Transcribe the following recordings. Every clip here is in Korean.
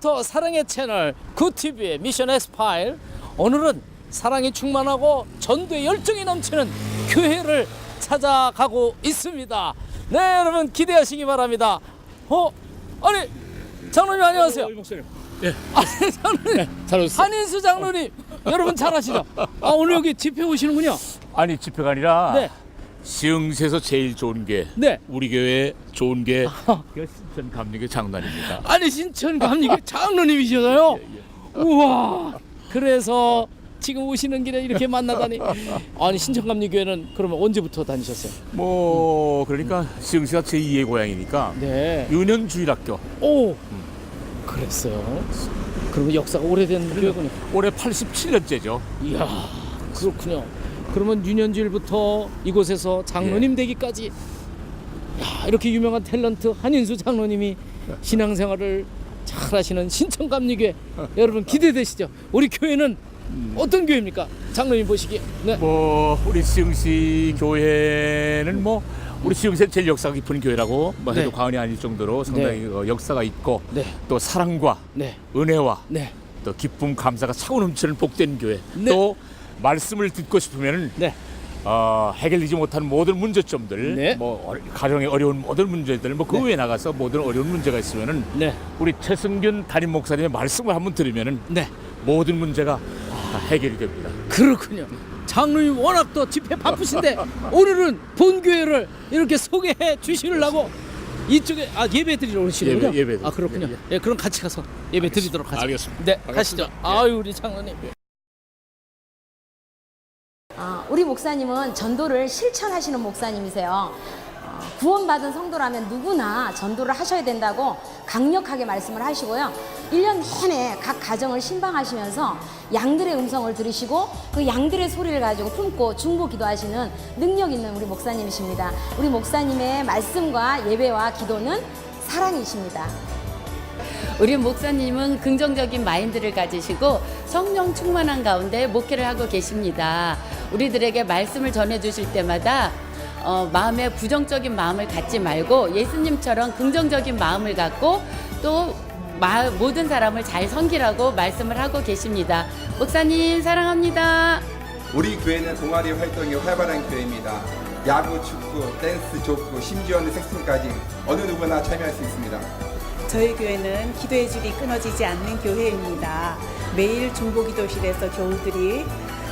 쉼터 사랑의 채널 굿TV의 미션 S파일 오늘은 사랑이 충만하고 전도의 열정이 넘치는 교회를 찾아가고 있습니다 네 여러분 기대하시기 바랍니다 어? 아니 장로님 안녕하세요 목사님. 아니 장로님 잘 오셨어요. 한인수 장로님 여러분 잘 아시죠? 아 오늘 여기 집회 오시는군요 아니 집회가 아니라 네. 시흥시에서 제일 좋은 게 네. 우리 교회 좋은 게 신천 감리교 장단입니다. 아니 신천 감리교 장로님이셔서요. 우와. 그래서 지금 오시는 길에 이렇게 만나다니. 아니 신천 감리교회는 그러면 언제부터 다니셨어요? 뭐 그러니까 시흥시가 제 2의 고향이니까 네. 유년 주일학교 오. 그랬어요. 그러면 역사가 오래된 교회군요. 올해 87년째죠. 이야. 그렇군요. 그러면 유년주일부터 이곳에서 장로님 되기까지 야, 이렇게 유명한 탤런트 한인수 장로님이 신앙생활을 잘 하시는 신천감리교회 여러분 기대되시죠? 우리 교회는 어떤 교회입니까? 장로님 보시기에 네. 뭐 우리 시흥시 교회는 뭐 우리 시흥시에 제일 역사가 깊은 교회라고 뭐 해도 네. 과언이 아닐 정도로 상당히 어, 역사가 있고 네. 또 사랑과 네. 은혜와 네. 또 기쁨 감사가 차고 넘치는 복된 교회 네. 또 말씀을 듣고 싶으면은 네. 어, 해결되지 못하는 모든 문제점들, 네. 뭐 어, 가정에 어려운 모든 문제들, 뭐 그 네. 외에 나가서 모든 어려운 문제가 있으면은 네. 우리 최승균 담임 목사님의 말씀을 한번 들으면은 네. 모든 문제가 다 해결이 됩니다. 그렇군요. 장로님 워낙 또 집회 바쁘신데 오늘은 본 교회를 이렇게 소개해 주시려고 이쪽에 아 예배 드리러 오시는군요. 예배, 예배. 아 그렇군요. 예, 예, 그럼 같이 가서 예배 드리도록 하죠. 알겠습니다. 네. 가시죠. 아유 우리 장로님. 아, 우리 목사님은 전도를 실천하시는 목사님이세요. 어, 구원받은 성도라면 누구나 전도를 하셔야 된다고 강력하게 말씀을 하시고요. 1년 내내 각 가정을 신방하시면서 양들의 음성을 들으시고 그 양들의 소리를 가지고 품고 중보 기도하시는 능력 있는 우리 목사님이십니다. 우리 목사님의 말씀과 예배와 기도는 사랑이십니다. 우리 목사님은 긍정적인 마인드를 가지시고 성령 충만한 가운데 목회를 하고 계십니다. 우리들에게 말씀을 전해 주실 때마다 어, 마음에 부정적인 마음을 갖지 말고 예수님처럼 긍정적인 마음을 갖고 또 마- 모든 사람을 잘 섬기라고 말씀을 하고 계십니다. 목사님 사랑합니다. 우리 교회는 동아리 활동이 활발한 교회입니다. 야구, 축구, 댄스, 족구, 심지어는 색승까지 어느 누구나 참여할 수 있습니다. 저희 교회는 기도의 줄이 끊어지지 않는 교회입니다. 매일 중보기도실에서 교우들이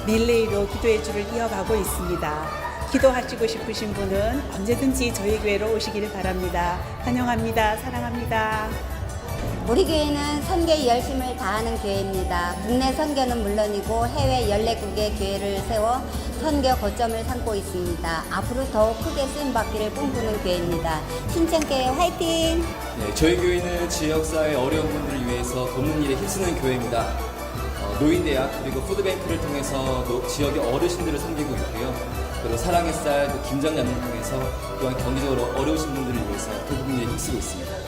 릴레이로 기도의 줄을 이어가고 있습니다. 기도하시고 싶으신 분은 언제든지 저희 교회로 오시기를 바랍니다. 환영합니다. 사랑합니다. 우리 교회는 선교에 열심을 다하는 교회입니다. 국내 선교는 물론이고 해외 14국의 교회를 세워 선교 거점을 삼고 있습니다. 앞으로 더욱 크게 쓰임받기를 꿈꾸는 교회입니다. 신천교회 화이팅! 네, 저희 교회는 지역사회 어려운 분들을 위해서 돕는 일에 힘쓰는 교회입니다. 어, 노인대학 그리고 푸드뱅크를 통해서 노- 지역의 어르신들을 섬기고 있고요. 그리고 사랑의 쌀, 또 김장남을 통해서 또한 경제적으로 어려우신 분들을 위해서 일에 힘쓰고 있습니다.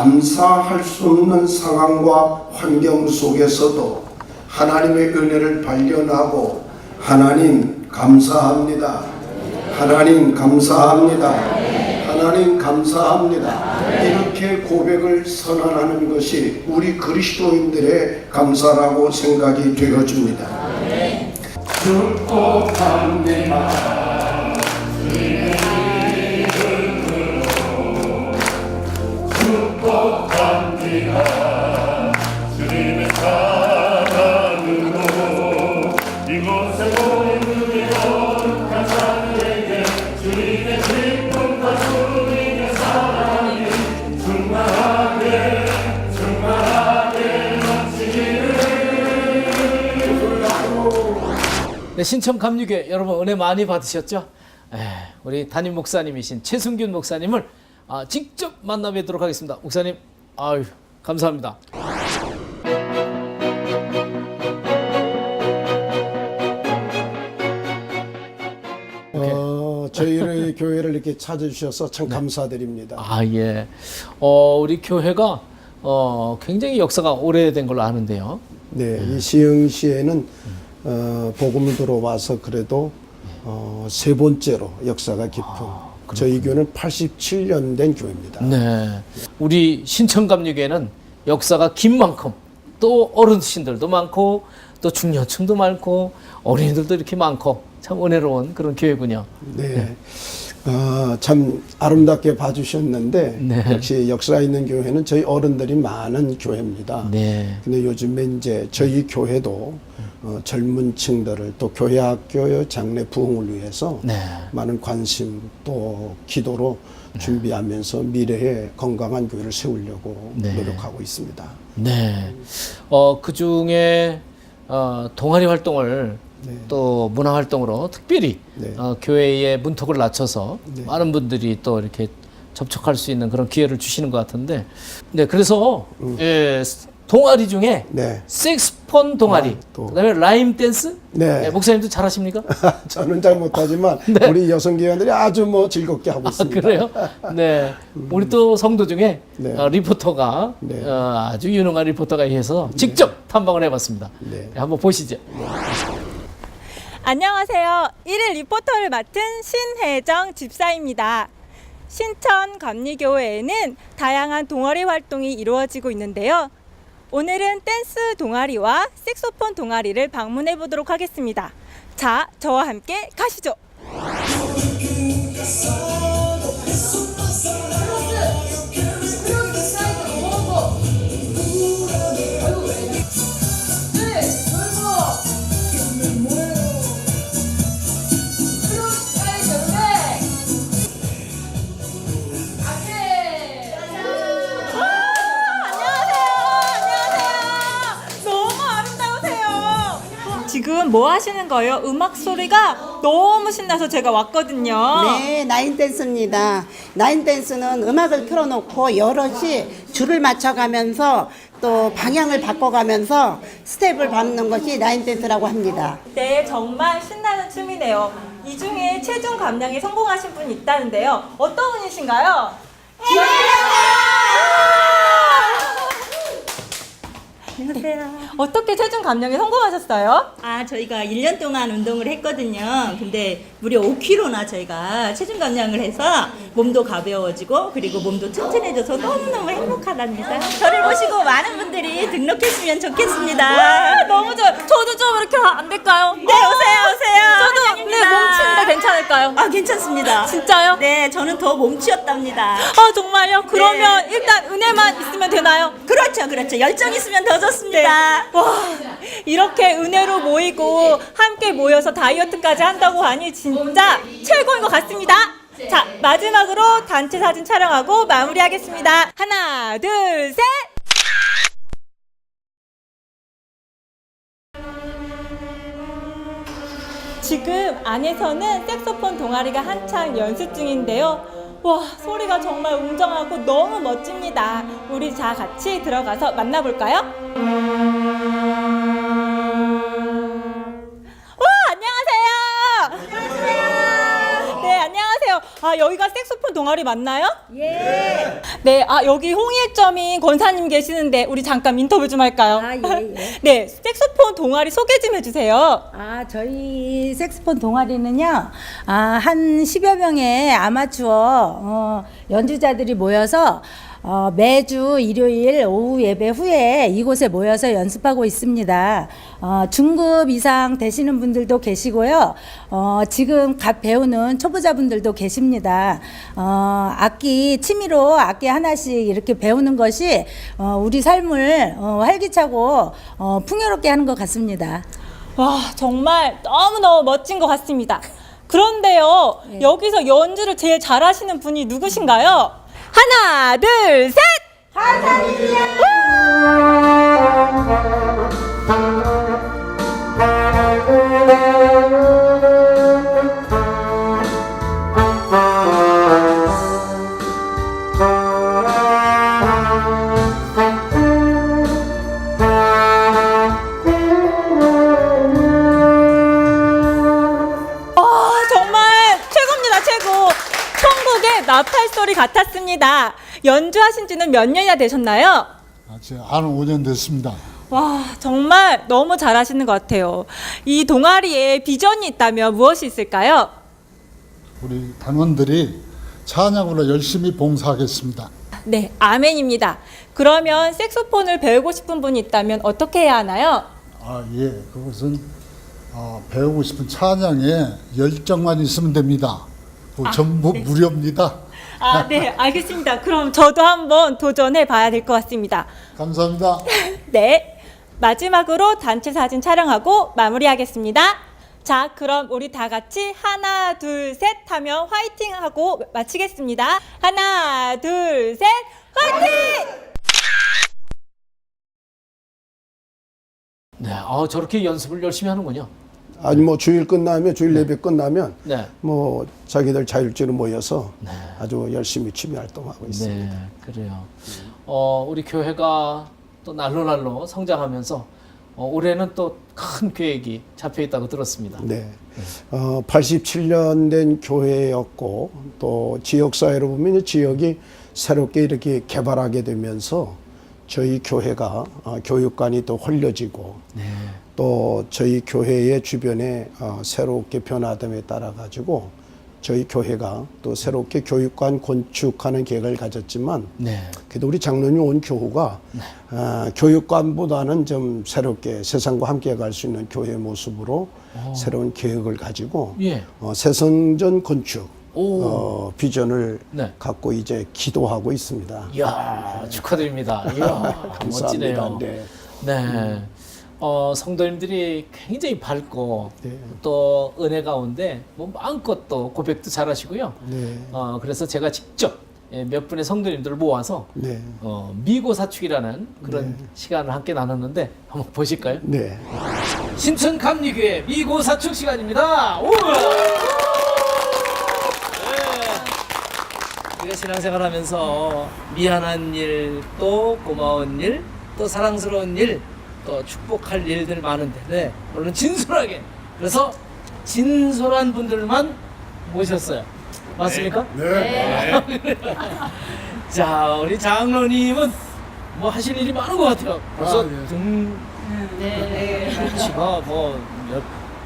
감사할 수 없는 상황과 환경 속에서도 하나님의 은혜를 발견하고 하나님 감사합니다. 하나님 감사합니다. 하나님 감사합니다. 이렇게 고백을 선언하는 것이 우리 그리스도인들의 감사라고 생각이 되어집니다. 신청 감리교 여러분 은혜 많이 받으셨죠? 에, 우리 담임 목사님이신 최승균 목사님을 아, 직접 만나 뵙도록 하겠습니다. 목사님, 아유 감사합니다. 어, 저희의 교회를 이렇게 찾아주셔서 참 감사드립니다. 아 예, 어, 우리 교회가 어, 굉장히 역사가 오래된 걸로 아는데요. 네, 이 시흥시에는 어, 복음을 들어와서 그래도 어, 세 번째로 역사가 깊은 저희 교회는 87년 된 교회입니다. 네, 우리 신천감리교회는 역사가 긴 만큼 또 어르신들도 많고 또 중년층도 많고 어린이들도 이렇게 많고 참 은혜로운 그런 교회군요. 네. 어, 참 아름답게 봐주셨는데 네. 역시 역사 있는 교회는 저희 어른들이 많은 교회입니다. 네. 근데 요즘에 이제 저희 교회도 어, 젊은 층들을 또 교회 학교의 장래 부흥을 위해서 네. 많은 관심 또 기도로 준비하면서 미래에 건강한 교회를 세우려고 네. 노력하고 있습니다. 네. 어, 그 중에 어, 동아리 활동을 또 문화 활동으로 특별히 네. 어, 교회의 문턱을 낮춰서 네. 많은 분들이 또 이렇게 접촉할 수 있는 그런 기회를 주시는 것 같은데, 네, 그래서 예, 동아리 중에 네. 색스폰 동아리, 아, 또. 그다음에 라임 댄스, 네. 예, 목사님도 잘하십니까? 저는 잘 못하지만 우리 여성 교회들이 아주 뭐 즐겁게 하고 네. 아, 있습니다. 그래요? 네. 우리 또 성도 중에 네. 어, 리포터가 네. 어, 아주 유능한 리포터가 있어서 직접 탐방을 해봤습니다. 네. 네, 한번 보시죠. 안녕하세요. 1일 리포터를 맡은 신혜정 집사입니다. 신천 감리교회에는 다양한 동아리 활동이 이루어지고 있는데요. 오늘은 댄스 동아리와 색소폰 동아리를 방문해 보도록 하겠습니다. 자, 저와 함께 가시죠. 지금 뭐 하시는 거예요? 음악 소리가 너무 신나서 제가 왔거든요. 네, 나인 댄스입니다. 나인 댄스는 음악을 틀어놓고 여럿이 줄을 맞춰가면서 또 방향을 바꿔가면서 스텝을 밟는 것이 나인 댄스라고 합니다. 네, 정말 신나는 춤이네요. 이 중에 체중 감량에 성공하신 분이 있다는데요. 어떤 분이신가요? 안녕하세요. 어떻게 체중 감량에 성공하셨어요? 아, 저희가 1년 동안 운동을 했거든요. 근데 무려 5kg나 저희가 체중 감량을 해서 몸도 가벼워지고 그리고 몸도 튼튼해져서 너무너무 행복하답니다. 저를 보시고 많은 분들이 등록했으면 좋겠습니다. 아, 너무 좋아요. 저도 좀 이렇게 안 될까요? 네, 오세요, 오세요. 저도 환영입니다. 네, 몸치인데 괜찮을까요? 아, 괜찮습니다. 진짜요? 네, 저는 더 몸치였답니다. 아, 정말요? 그러면 네. 일단 은혜만 있으면 되나요? 그렇죠, 그렇죠. 열정 있으면 더 좋습니다. 와, 이렇게 은혜로 모이고 함께 모여서 다이어트까지 한다고 하니 진짜 최고인 것 같습니다. 자, 마지막으로 단체 사진 촬영하고 마무리하겠습니다. 하나, 둘, 셋! 지금 안에서는 색소폰 동아리가 한창 연습 중인데요. 와, 소리가 정말 웅장하고 너무 멋집니다. 우리 자 같이 들어가서 만나볼까요? 아, 여기가 색소폰 동아리 맞나요? 예. 네, 아, 여기 홍일점인 권사님 계시는데 우리 잠깐 인터뷰 좀 할까요? 아, 예, 예. 네, 색소폰 동아리 소개 좀 해주세요. 아, 저희 색스폰 동아리는요, 아, 한 10여 명의 아마추어 어, 연주자들이 모여서 어, 매주 일요일 오후 예배 후에 이곳에 모여서 연습하고 있습니다. 어, 중급 이상 되시는 분들도 계시고요. 어, 지금 갓 배우는 초보자분들도 계십니다. 어, 악기 취미로 악기 하나씩 이렇게 배우는 것이 어, 우리 삶을 어, 활기차고 어, 풍요롭게 하는 것 같습니다. 와, 정말 너무너무 멋진 것 같습니다. 그런데요, 여기서 연주를 제일 잘하시는 분이 누구신가요? 하나, 둘, 셋! 아, 나팔 소리 같았습니다. 연주하신 지는 몇 년이나 되셨나요? 한 5년 됐습니다. 와, 정말 너무 잘하시는 것 같아요. 이 동아리에 비전이 있다면 무엇이 있을까요? 우리 단원들이 찬양으로 열심히 봉사하겠습니다. 네, 아멘입니다. 그러면 색소폰을 배우고 싶은 분이 있다면 어떻게 해야 하나요? 아, 예. 그것은 어, 배우고 싶은 찬양에 열정만 있으면 됩니다. 그 전부 무료입니다. 아, 네, 알겠습니다. 그럼 저도 한번 도전해 봐야 될 것 같습니다. 감사합니다. 네. 마지막으로 단체 사진 촬영하고 마무리하겠습니다. 자, 그럼 우리 다 같이 하나, 둘, 셋 하면 화이팅 하고 마치겠습니다. 하나, 둘, 셋, 화이팅! 네, 아, 저렇게 연습을 열심히 하는군요. 아니 뭐 주일 끝나면 주일 예배 끝나면 네. 뭐 자기들 자율적으로 모여서 아주 열심히 취미 활동하고 있습니다. 네, 그래요. 어, 우리 교회가 또 날로 날로 성장하면서 어, 올해는 또 큰 계획이 잡혀 있다고 들었습니다. 네. 어, 87년 된 교회였고 또 지역 사회로 보면 이 지역이 새롭게 이렇게 개발하게 되면서 저희 교회가 어, 교육관이 또 홀려지고 또 저희 교회의 주변에 어, 새롭게 변화됨에 따라 가지고 저희 교회가 또 새롭게 교육관 건축하는 계획을 가졌지만 네. 그래도 우리 장로님 온 교우가 아, 교육관보다는 좀 새롭게 세상과 함께 갈 수 있는 교회 모습으로 새로운 계획을 가지고 예. 어, 새성전 건축 오. 어, 비전을 네. 갖고 이제 기도하고 있습니다. 이야, 축하드립니다. 이야, 감사합니다. 멋지네요. 네. 네. 어, 성도님들이 굉장히 밝고 네. 또 은혜 가운데 뭐 마음껏 또 고백도 잘하시고요. 네. 어, 그래서 제가 직접 예, 몇 분의 성도님들을 모아서 네. 어, 미고 사축이라는 그런 시간을 함께 나눴는데 한번 보실까요? 네. 신천 감리교회 미고 사축 시간입니다. 우와! 네. 우리가 신앙생활 하면서 미안한 일, 또 고마운 일, 또 사랑스러운 일, 또 축복할 일들 많은데, 네. 오늘은 진솔하게. 그래서 진솔한 분들만 모셨어요. 맞습니까? 네. 자, 우리 장로님은 뭐 하실 일이 많은 것 같아요. 벌써 아, 예. 등 치가 뭐몇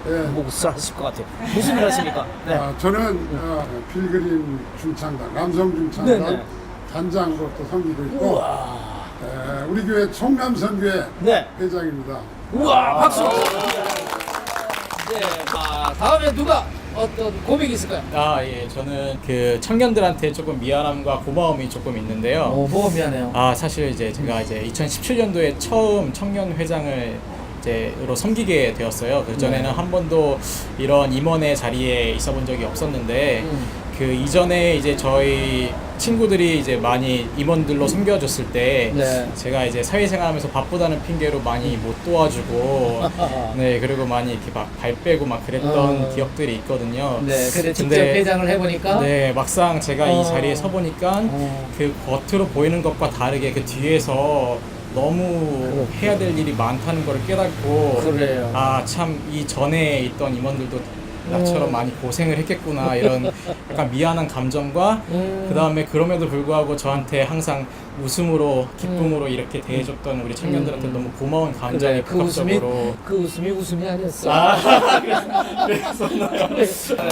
예. 몫을 하실 것 같아요. 무슨 일 하십니까? 네. 아, 저는 어, 필그림 중창단, 남성 중창단 네 네. 단장으로 또 섬기고 있고 우와. 에, 우리 교회 총남선교회 네. 회장입니다. 우와, 박수! 네. 아, 다음에 누가 어떤 고백이 있을까요? 아, 예. 저는 그 청년들한테 조금 미안함과 고마움이 조금 있는데요. 어, 뭐가 미안해요. 아, 사실 이제 제가 이제 2017년도에 처음 청년 회장을 이제로 섬기게 되었어요. 그 전에는 네. 한 번도 이런 임원의 자리에 있어 본 적이 없었는데 음. 그 이전에 이제 저희 친구들이 이제 많이 임원들로 섬겨줬을 때 네. 제가 이제 사회생활하면서 바쁘다는 핑계로 많이 못 도와주고 네 그리고 많이 이렇게 막 발 빼고 막 그랬던 어. 기억들이 있거든요. 네, 근데 직접 회장을 해보니까 네, 막상 제가 어. 이 자리에 서 보니까 어. 그 겉으로 보이는 것과 다르게 그 뒤에서 너무 해야 될 일이 많다는 걸 깨닫고 그래요. 아참 이 전에 있던 임원들도 나처럼 많이 고생을 했겠구나 이런 약간 미안한 감정과 음. 그 다음에 그럼에도 불구하고 저한테 항상 웃음으로 기쁨으로 이렇게 대해줬던 우리 청년들한테 너무 고마운 감정이 음. 그래, 그 복합적으로 그 웃음이 웃음이 아니었어. 아, 그랬었나요?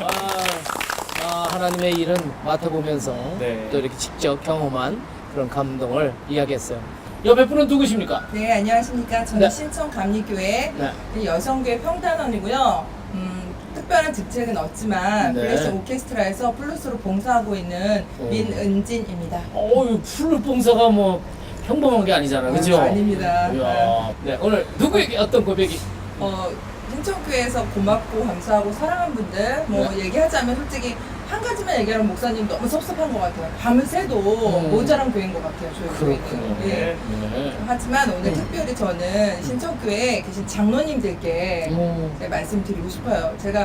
아, 아, 하나님의 일은 맡아보면서 네. 또 이렇게 직접 경험한 그런 감동을 이야기했어요. 옆에 분은 누구십니까? 네, 안녕하십니까. 저는 네. 신청 감리교회 네. 여성교회 평단원이고요. 음, 특별한 직책은 없지만 네. 블레싱 오케스트라에서 플루스로 봉사하고 있는 오. 민은진입니다. 어유 풀 봉사가 뭐 평범한 게 아니잖아, 그죠? 아, 아닙니다. 이야, 네, 오늘 누구에게 어떤 고백이? 어, 신청교회에서 고맙고 감사하고 사랑한 분들 뭐 네. 얘기하자면 솔직히 한 가지만 얘기하면 목사님 너무 섭섭한 것 같아요. 밤을 새도 음. 모자란 교회인 것 같아요. 저희 그렇군요. 교회는. 예. 네. 하지만 오늘 특별히 저는 신청교회에 계신 장로님들께 음. 제가 말씀드리고 싶어요. 제가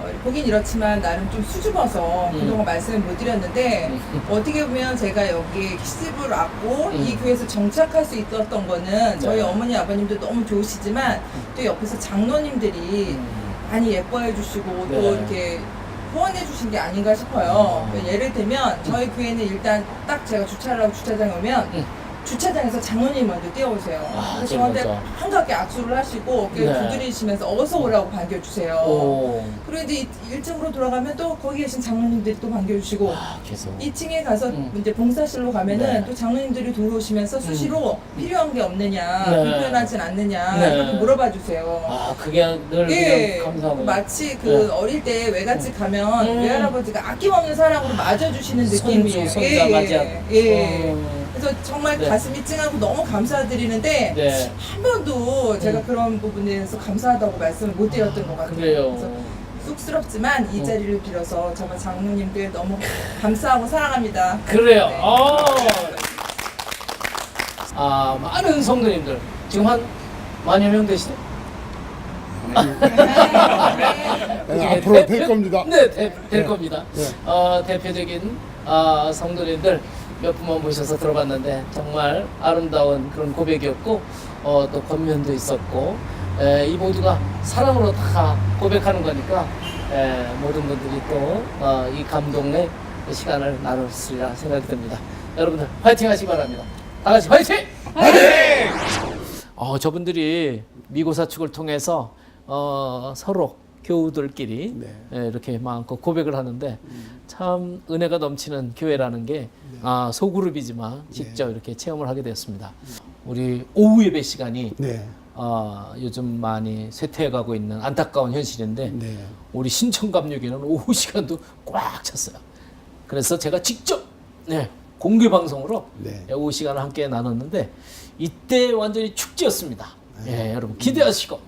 어, 보긴 이렇지만 나름 좀 수줍어서 음. 그동안 말씀을 못 드렸는데 어떻게 보면 제가 여기 시집을 왔고 음. 이 교회에서 정착할 수 있었던 거는 저희 네. 어머니 아버님도 너무 좋으시지만 또 옆에서 장로님들이 많이 예뻐해 주시고 또 음. 네. 이렇게 후원해 주신 게 아닌가 싶어요. 음. 예를 들면 저희 교회는 일단 딱 제가 주차를 하고 주차장에 오면 주차장에서 장로님 먼저 뛰어오세요. 음. 아, 저한테. 반갑게 악수를 하시고 어깨 네. 두드리시면서 어서 오라고 반겨주세요. 오. 그리고 이제 1층으로 돌아가면 또 거기 계신 장로님들이 또 반겨주시고 계속. 2층에 가서 음. 이제 봉사실로 가면은 네. 또 장로님들이 들어오시면서 수시로 필요한 게 없느냐, 네. 불편하진 않느냐 네. 이렇게 물어봐 주세요. 아, 그게 늘 예, 감사하고. 마치 그 네. 어릴 때 외갓집 가면 음. 외할아버지가 아낌없는 사랑으로 맞아주시는 느낌이에요. 손자 맞이하고. 예. 예. 음. 그래서 정말 네. 가슴이 찡하고 너무 감사드리는데 네. 한 번도 제가 그런 부분에 대해서 감사하다고 말씀을 못 드렸던 것 같아요. 그래요. 그래서 쑥스럽지만 이 자리를 빌어서 정말 장로님들 너무 감사하고 사랑합니다. 그래요. 네. 어. 아, 많은 성도님들 지금 한 만여 명 되시죠? 네, 앞으로 될 겁니다. 네, 대, 될 네. 겁니다. 네. 어, 대표적인 아, 성도님들 몇 분만 모셔서 들어봤는데 정말 아름다운 그런 고백이었고 어, 또 권면도 있었고 에, 이 모두가 사랑으로 다 고백하는 거니까 에, 모든 분들이 또 어, 이 감동의 시간을 나눴으리라 생각이 듭니다. 여러분들 화이팅 하시기 바랍니다. 다 같이 화이팅! 어, 저분들이 미고사 축을 통해서 어, 서로 교우들끼리 예, 이렇게 마음껏 고백을 하는데 참 은혜가 넘치는 교회라는 게 아, 소그룹이지만 직접 이렇게 체험을 하게 되었습니다. 우리 오후 예배 시간이 네. 아, 요즘 많이 쇠퇴해가고 있는 안타까운 현실인데 네. 우리 신청감육에는 오후 시간도 꽉 찼어요. 그래서 제가 직접 네, 공개 방송으로 네. 예, 오후 시간을 함께 나눴는데 이때 완전히 축제였습니다. 예, 여러분 기대하시고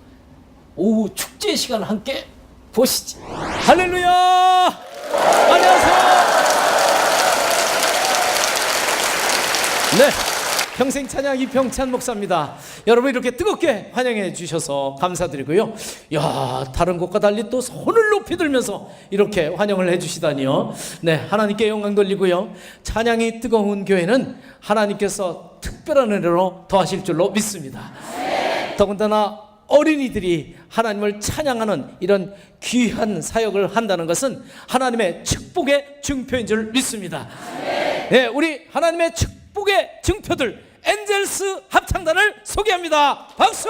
오후 축제 시간을 함께 보시죠. 할렐루야! 안녕하세요. 네. 평생 찬양 이평찬 목사입니다. 여러분 이렇게 뜨겁게 환영해 주셔서 감사드리고요. 야, 다른 곳과 달리 또 손을 높이 들면서 이렇게 환영을 해 주시다니요. 네, 하나님께 영광 돌리고요. 찬양이 뜨거운 교회는 하나님께서 특별한 은혜로 더하실 줄로 믿습니다. 더군다나 어린이들이 하나님을 찬양하는 이런 귀한 사역을 한다는 것은 하나님의 축복의 증표인 줄 믿습니다. 네, 우리 하나님의 축복의 증표들 엔젤스 합창단을 소개합니다. 박수!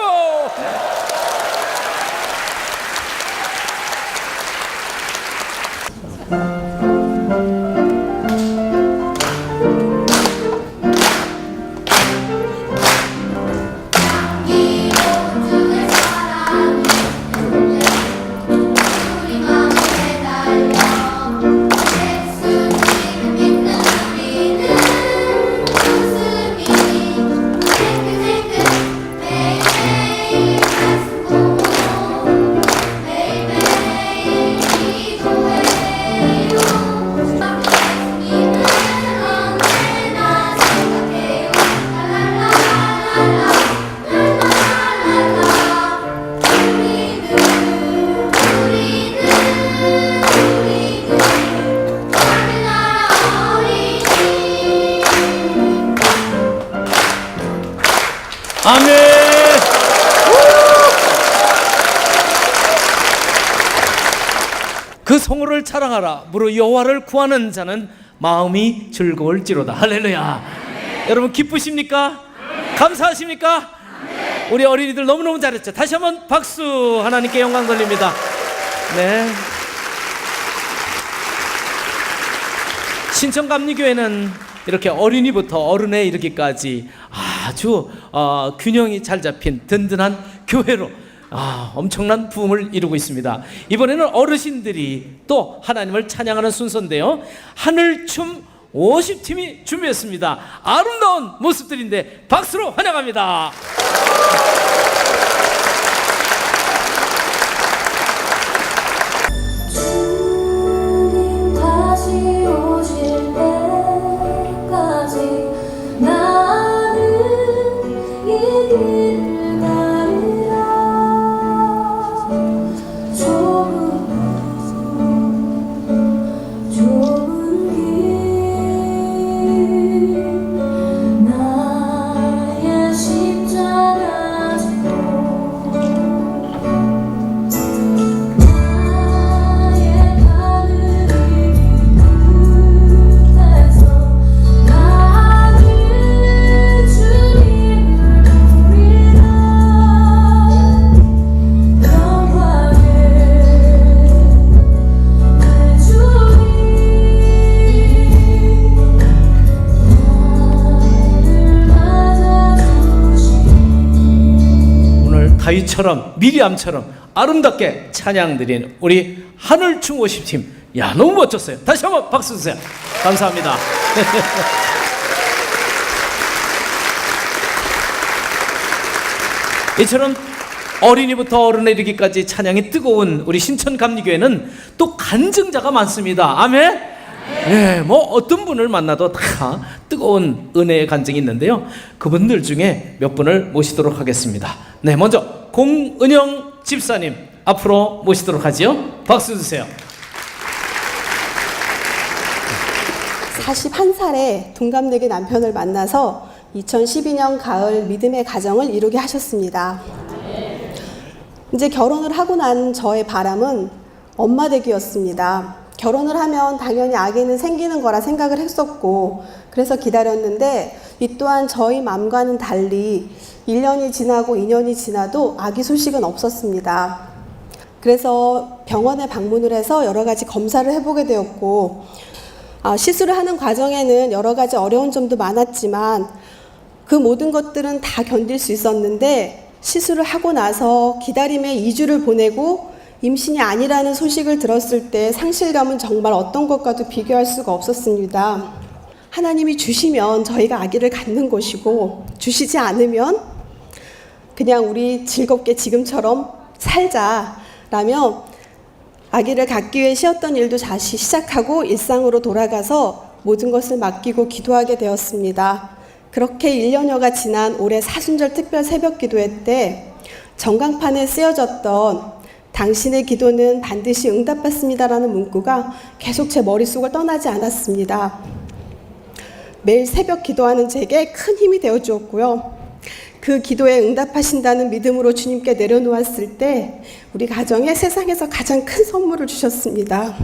성호를 자랑하라. 무릇 여호와를 구하는 자는 마음이 즐거울지로다. 할렐루야. 여러분 기쁘십니까? 감사하십니까? 우리 어린이들 너무너무 잘했죠. 다시 한번 박수 하나님께 영광 돌립니다. 네. 신천감리교회는 이렇게 어린이부터 어른에 이르기까지 아주 어, 균형이 잘 잡힌 든든한 교회로 아, 엄청난 부흥을 이루고 있습니다. 이번에는 어르신들이 또 하나님을 찬양하는 순서인데요. 하늘춤 50팀이 준비했습니다. 아름다운 모습들인데 박수로 환영합니다. 다윗처럼 미리암처럼 아름답게 찬양 드린 우리 하늘충 50팀. 야 너무 멋졌어요. 다시 한번 박수 주세요. 감사합니다. 이처럼 어린이부터 어른에 이르기까지 찬양이 뜨거운 우리 신천감리교회는 또 간증자가 많습니다. 아멘 예, 뭐 어떤 분을 만나도 다 뜨거운 은혜의 간증이 있는데요. 그분들 중에 몇 분을 모시도록 하겠습니다. 네, 먼저 공은영 집사님 앞으로 모시도록 하지요. 박수 주세요. 41살에 동갑내기 남편을 만나서 2012년 가을 믿음의 가정을 이루게 하셨습니다. 이제 결혼을 하고 난 저의 바람은 엄마 되기였습니다. 결혼을 하면 당연히 아기는 생기는 거라 생각을 했었고, 그래서 기다렸는데, 이 또한 저희 마음과는 달리 1년이 지나고 2년이 지나도 아기 소식은 없었습니다. 그래서 병원에 방문을 해서 여러 가지 검사를 해보게 되었고, 아, 시술을 하는 과정에는 여러 가지 어려운 점도 많았지만 그 모든 것들은 다 견딜 수 있었는데 시술을 하고 나서 기다림의 2주를 보내고 임신이 아니라는 소식을 들었을 때 상실감은 정말 어떤 것과도 비교할 수가 없었습니다. 하나님이 주시면 저희가 아기를 갖는 것이고 주시지 않으면 그냥 우리 즐겁게 지금처럼 살자라며 아기를 갖기 위해 쉬었던 일도 다시 시작하고 일상으로 돌아가서 모든 것을 맡기고 기도하게 되었습니다. 그렇게 1년여가 지난 올해 사순절 특별 새벽 기도회 때 전광판에 쓰여졌던 당신의 기도는 반드시 응답받습니다라는 문구가 계속 제 머릿속을 떠나지 않았습니다. 매일 새벽 기도하는 제게 큰 힘이 되어 주었고요. 그 기도에 응답하신다는 믿음으로 주님께 내려놓았을 때 우리 가정에 세상에서 가장 큰 선물을 주셨습니다.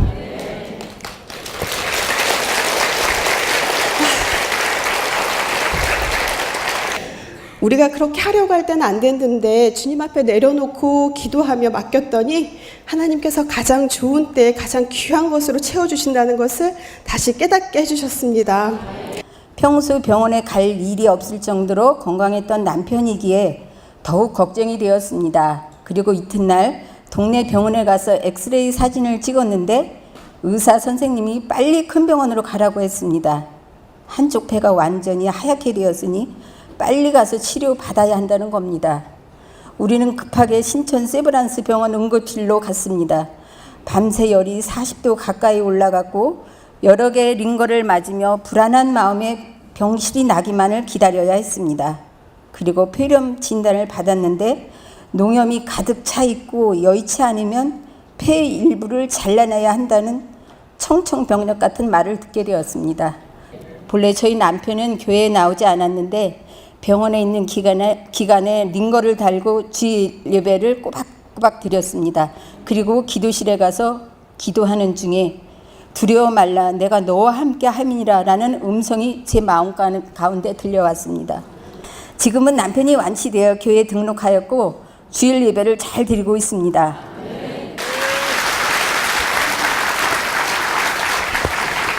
우리가 그렇게 하려고 할 때는 안 됐는데 주님 앞에 내려놓고 기도하며 맡겼더니 하나님께서 가장 좋은 때 가장 귀한 것으로 채워주신다는 것을 다시 깨닫게 해주셨습니다. 평소 병원에 갈 일이 없을 정도로 건강했던 남편이기에 더욱 걱정이 되었습니다. 그리고 이튿날 동네 병원에 가서 엑스레이 사진을 찍었는데 의사 선생님이 빨리 큰 병원으로 가라고 했습니다. 한쪽 배가 완전히 하얗게 되었으니 빨리 가서 치료 받아야 한다는 겁니다. 우리는 급하게 신천 세브란스 병원 응급실로 갔습니다. 밤새 열이 40도 가까이 올라갔고 여러 개의 링거를 맞으며 불안한 마음에 병실이 나기만을 기다려야 했습니다. 그리고 폐렴 진단을 받았는데 농염이 가득 차 있고 여의치 않으면 폐 일부를 잘라내야 한다는 청청병력 같은 말을 듣게 되었습니다. 본래 저희 남편은 교회에 나오지 않았는데 병원에 있는 기간에, 기간에 링거를 달고 주일 예배를 꼬박꼬박 드렸습니다. 그리고 기도실에 가서 기도하는 중에 두려워 말라 내가 너와 함께 함이라라는 음성이 제 마음 가- 가운데 들려왔습니다. 지금은 남편이 완치되어 교회 등록하였고 주일 예배를 잘 드리고 있습니다.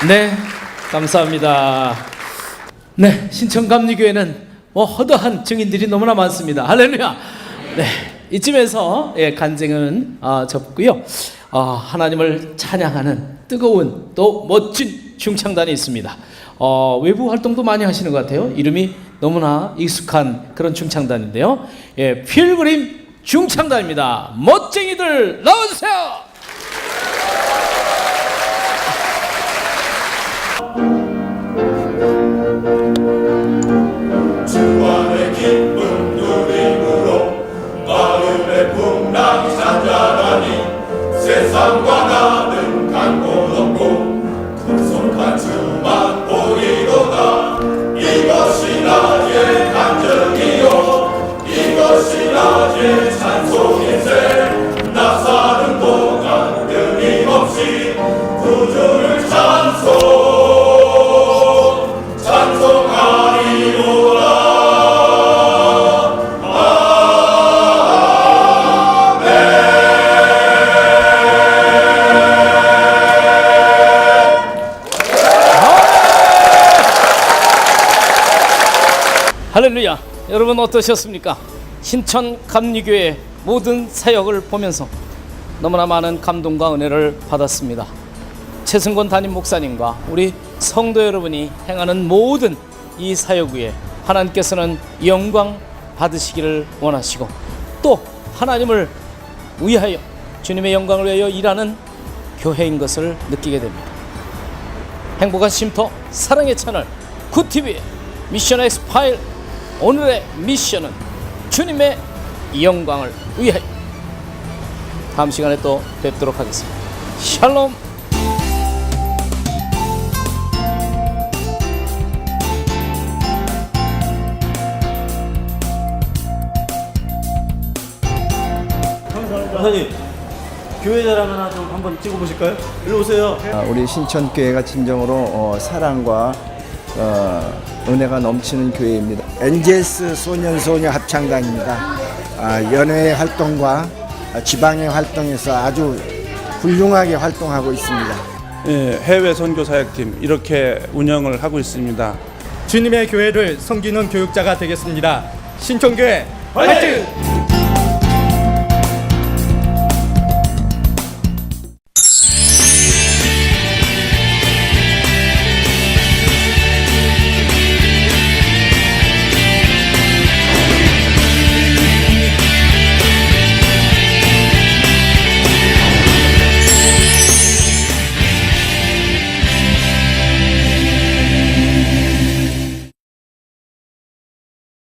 네, 감사합니다. 네, 신천감리교회는 뭐 허다한 증인들이 너무나 많습니다. 할렐루야. 네, 이쯤에서 예, 간증은 아, 접고요. 아, 하나님을 찬양하는 뜨거운 또 멋진 중창단이 있습니다. 어, 외부 활동도 많이 하시는 것 같아요. 이름이 너무나 익숙한 그런 중창단인데요. 예, 필그림 중창단입니다. 멋쟁이들 나와주세요. 할렐루야. 여러분 어떠셨습니까? 신천 감리교회 모든 사역을 보면서 너무나 많은 감동과 은혜를 받았습니다. 최승권 담임 목사님과 우리 성도 여러분이 행하는 모든 이 사역 위에 하나님께서는 영광 받으시기를 원하시고 또 하나님을 위하여 주님의 영광을 위하여 일하는 교회인 것을 느끼게 됩니다. 행복한 쉼터 사랑의 채널 굿TV의 미션 엑스 파일 오늘의 미션은 주님의 영광을 위하여 다음 시간에 또 뵙도록 하겠습니다. 샬롬 선생님 교회 자랑 하나 좀 한번 찍어보실까요? 일로 오세요. 아, 우리 신천교회가 진정으로 어, 사랑과 어, 은혜가 넘치는 교회입니다. NGS 소년소녀 합창단입니다. 아, 연예 활동과 아, 지방의 활동에서 아주 훌륭하게 활동하고 있습니다. 예, 해외 선교 사역팀 이렇게 운영을 하고 있습니다. 주님의 교회를 섬기는 교육자가 되겠습니다. 신촌교회 화이팅!